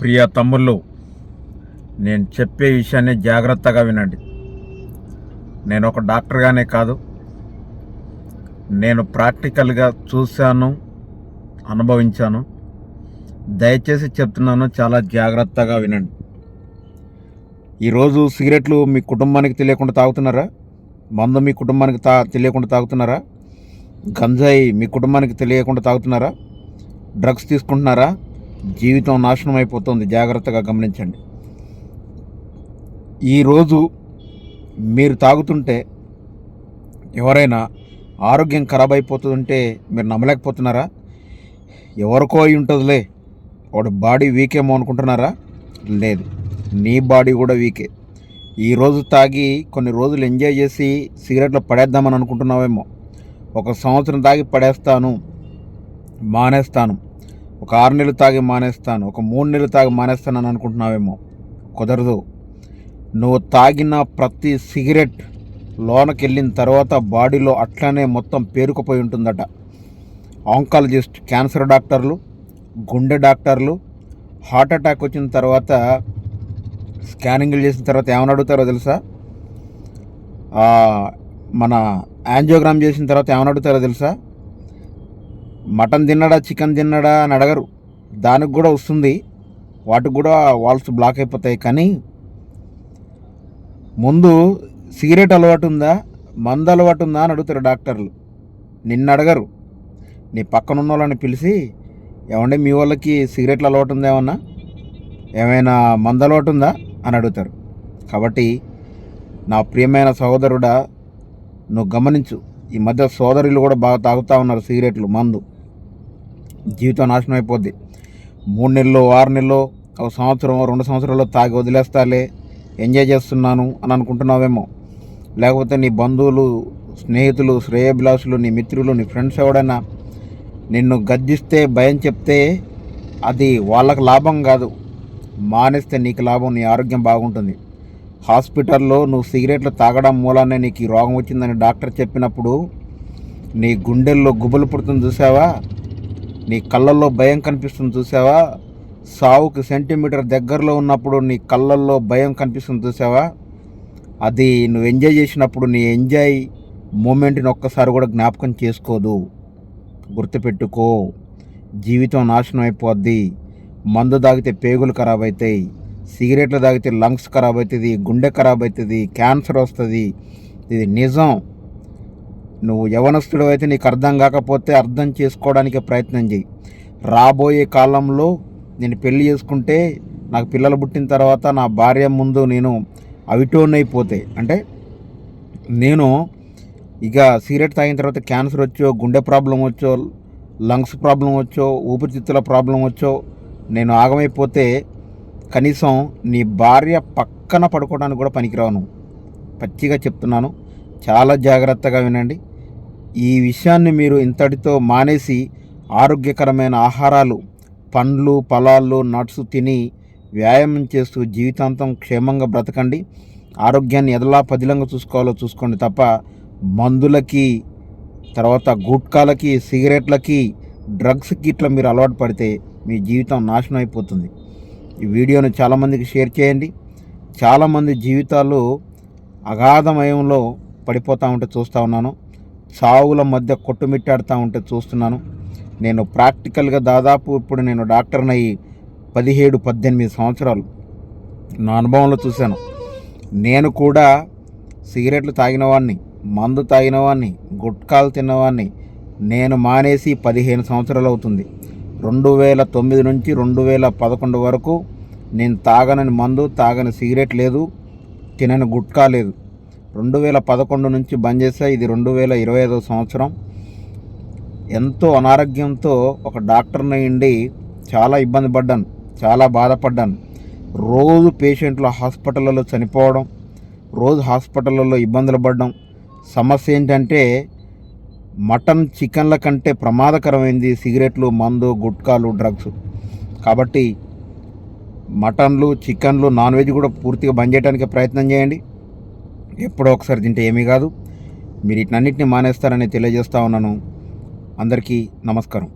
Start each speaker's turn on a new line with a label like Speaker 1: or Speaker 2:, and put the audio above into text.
Speaker 1: ప్రియ తమ్ముళ్ళు నేను చెప్పే విషయాన్ని జాగ్రత్తగా వినండి. నేను ఒక డాక్టర్గానే కాదు. నేను ప్రాక్టికల్గా చూశాను అనుభవించాను. దయచేసి చెప్తున్నాను చాలా జాగ్రత్తగా వినండి. ఈరోజు సిగరెట్లు మీ కుటుంబానికి తెలియకుండా తాగుతున్నారా? మందు మీ కుటుంబానికి తా తెలియకుండా తాగుతున్నారా? గంజాయి మీ కుటుంబానికి తెలియకుండా తాగుతున్నారా? డ్రగ్స్ తీసుకుంటున్నారా? జీవితం నాశనం అయిపోతుంది. జాగ్రత్తగా గమనించండి. ఈరోజు మీరు తాగుతుంటే ఎవరైనా ఆరోగ్యం ఖరాబ్ అయిపోతుంటే మీరు నమ్మలేకపోతున్నారా? ఎవరికో అయి ఉంటుందిలే. వాడు బాడీ వీకేమో అనుకుంటున్నారా? లేదు. నీ బాడీ కూడా వీకే. ఈరోజు తాగి కొన్ని రోజులు ఎంజాయ్ చేసి సిగరెట్లు పడేద్దామని అనుకుంటున్నావేమో. ఒక సంవత్సరం తాగి పడేస్తాను మానేస్తాను. ఒక ఆరు నెలలు తాగి మానేస్తాను ఒక మూడు నెలలు తాగి మానేస్తాను అని అనుకుంటున్నావేమో. కుదరదు. నువ్వు తాగిన ప్రతి సిగరెట్ లోనకి వెళ్ళిన తర్వాత బాడీలో అట్లనే మొత్తం పేరుకుపోయి ఉంటుందట. ఆంకాలజిస్ట్ క్యాన్సర్ డాక్టర్లు గుండె డాక్టర్లు హార్ట్ అటాక్ వచ్చిన తర్వాత స్కానింగ్లు చేసిన తర్వాత ఏమని అడుగుతారో తెలుసా? మన యాంజియోగ్రామ్ చేసిన తర్వాత ఏమని అడుగుతారో తెలుసా? మటన్ తిన్నాడా చికెన్ తిన్నాడా అని అడగరు. దానికి కూడా వస్తుంది. వాటికి కూడా వాల్స్ బ్లాక్ అయిపోతాయి. కానీ ముందు సిగరెట్ అలవాటు ఉందా? మందు అలవాటు ఉందా అని అడుగుతారు డాక్టర్లు. నిన్ను అడగరు. నీ పక్కన ఉన్న వాళ్ళని పిలిచి ఏమంటే మీ వాళ్ళకి సిగరెట్లు అలవాటు ఉందా ఏమన్నా? ఏమైనా మందు అలవాటు ఉందా? అని అడుగుతారు. కాబట్టి నా ప్రియమైన సహోదరుడా నువ్వు గమనించు. ఈ మధ్య సోదరులు కూడా బాగా తాగుతూ ఉన్నారు సిగరెట్లు మందు. జీవితం నాశనం అయిపోద్ది. మూడు నెలలు ఆరు నెలలు ఒక సంవత్సరం రెండు సంవత్సరాల్లో తాగి వదిలేస్తాలే. ఎంజాయ్ చేస్తున్నాను అని అనుకుంటున్నావేమో. లేకపోతే నీ బంధువులు స్నేహితులు శ్రేయభిలాషులు నీ మిత్రులు నీ ఫ్రెండ్స్ ఎవడైనా నిన్ను గద్దిస్తే భయం చెప్తే అది వాళ్ళకి లాభం కాదు. మానేస్తే నీకు లాభం నీ ఆరోగ్యం బాగుంటుంది. హాస్పిటల్లో నువ్వు సిగరెట్లు తాగడం మూలానే నీకు ఈ రోగం వచ్చిందని డాక్టర్ చెప్పినప్పుడు నీ గుండెల్లో గుబులు పుడుతుంది చూసావా? నీ కళ్ళల్లో భయం కనిపిస్తుంది చూసావా? సావుకి సెంటీమీటర్ దగ్గరలో ఉన్నప్పుడు నీ కళ్ళల్లో భయం కనిపిస్తుంది చూసావా? అది నువ్వు ఎంజాయ్ చేసినప్పుడు నీ ఎంజాయ్ మూమెంట్ని ఒక్కసారి కూడా జ్ఞాపకం చేసుకోదు. గుర్తుపెట్టుకో జీవితం నాశనం అయిపోద్ది. మందు తాగితే పేగులు ఖరాబ్ అవుతాయి సిగరెట్లు తాగితే లంగ్స్ ఖరాబ్ అవుతుంది గుండె ఖరాబ్ అవుతుంది. క్యాన్సర్ వస్తుంది. ఇది నిజం. నువ్వు యవనస్తుడు అయితే నీకు అర్థం కాకపోతే అర్థం చేసుకోవడానికి ప్రయత్నం చేయి రాబోయే కాలంలో నేను పెళ్ళి చేసుకుంటే నాకు పిల్లలు పుట్టిన తర్వాత నా భార్య ముందు నేను అవిటోనైపోతే అంటే నేను ఇక సిగరెట్ తాగిన తర్వాత క్యాన్సర్ వచ్చో గుండె ప్రాబ్లం వచ్చో లంగ్స్ ప్రాబ్లం వచ్చో ఊపిరితిత్తుల ప్రాబ్లం వచ్చో నేను ఆగమైపోతే కనీసం నీ భార్య పక్కన పడుకోవడానికి కూడా పనికిరాను పచ్చిగా చెప్తున్నాను. చాలా జాగ్రత్తగా వినండి. ఈ విషయాన్ని మీరు ఇంతటితో మానేసి ఆరోగ్యకరమైన ఆహారాలు పండ్లు ఫలాలు నట్స్ తిని వ్యాయామం చేస్తూ జీవితాంతం క్షేమంగా బ్రతకండి. ఆరోగ్యాన్ని ఎదలా పదిలంగా చూసుకోవాలో చూసుకోండి తప్ప మందులకి తర్వాత గుట్కాలకి సిగరెట్లకి డ్రగ్స్కి ఇట్లా మీరు అలవాటు పడితే మీ జీవితం నాశనం అయిపోతుంది. ఈ వీడియోను చాలామందికి షేర్ చేయండి. చాలామంది జీవితాలు అగాధమయంలో పడిపోతూ ఉంటే చూస్తూ ఉన్నాను. చావుల మధ్య కొట్టుమిట్టాడుతూ ఉంటే చూస్తున్నాను. నేను ప్రాక్టికల్గా దాదాపు ఇప్పుడు నేను డాక్టర్ని అయ్యి పదిహేడు పద్దెనిమిది సంవత్సరాలు. నా అనుభవంలో చూశాను. నేను కూడా సిగరెట్లు తాగినవాడిని మందు తాగినవాడిని గుట్కాలు తిన్నవాడిని నేను మానేసి పదిహేను సంవత్సరాలు అవుతుంది. రెండు వేల తొమ్మిది నుంచి రెండు వేల పదకొండు వరకు నేను తాగనని మందు తాగని సిగరెట్ లేదు తినని గుట్కా లేదు. రెండు వేల పదకొండు నుంచి బంద్ చేసా ఇది రెండు వేల ఇరవై ఐదో సంవత్సరం. ఎంతో అనారోగ్యంతో ఒక డాక్టర్ని ఉండి చాలా ఇబ్బంది పడ్డాను చాలా బాధపడ్డాను. రోజు పేషెంట్లు హాస్పిటల్లో చనిపోవడం రోజు హాస్పిటల్లో ఇబ్బందులు పడడం. సమస్య ఏంటంటే మటన్ చికెన్ల కంటే ప్రమాదకరమైంది సిగరెట్లు మందు గుట్కాలు డ్రగ్స్. కాబట్టి మటన్లు చికెన్లు నాన్ వెజ్ కూడా పూర్తిగా బంద్ చేయడానికి ప్రయత్నం చేయండి. ఎప్పుడో ఒకసారి తింటే ఏమీ కాదు. మీరు ఇటన్నిటిని మానేస్తారని తెలియజేస్తా ఉన్నాను. అందరికీ నమస్కారం.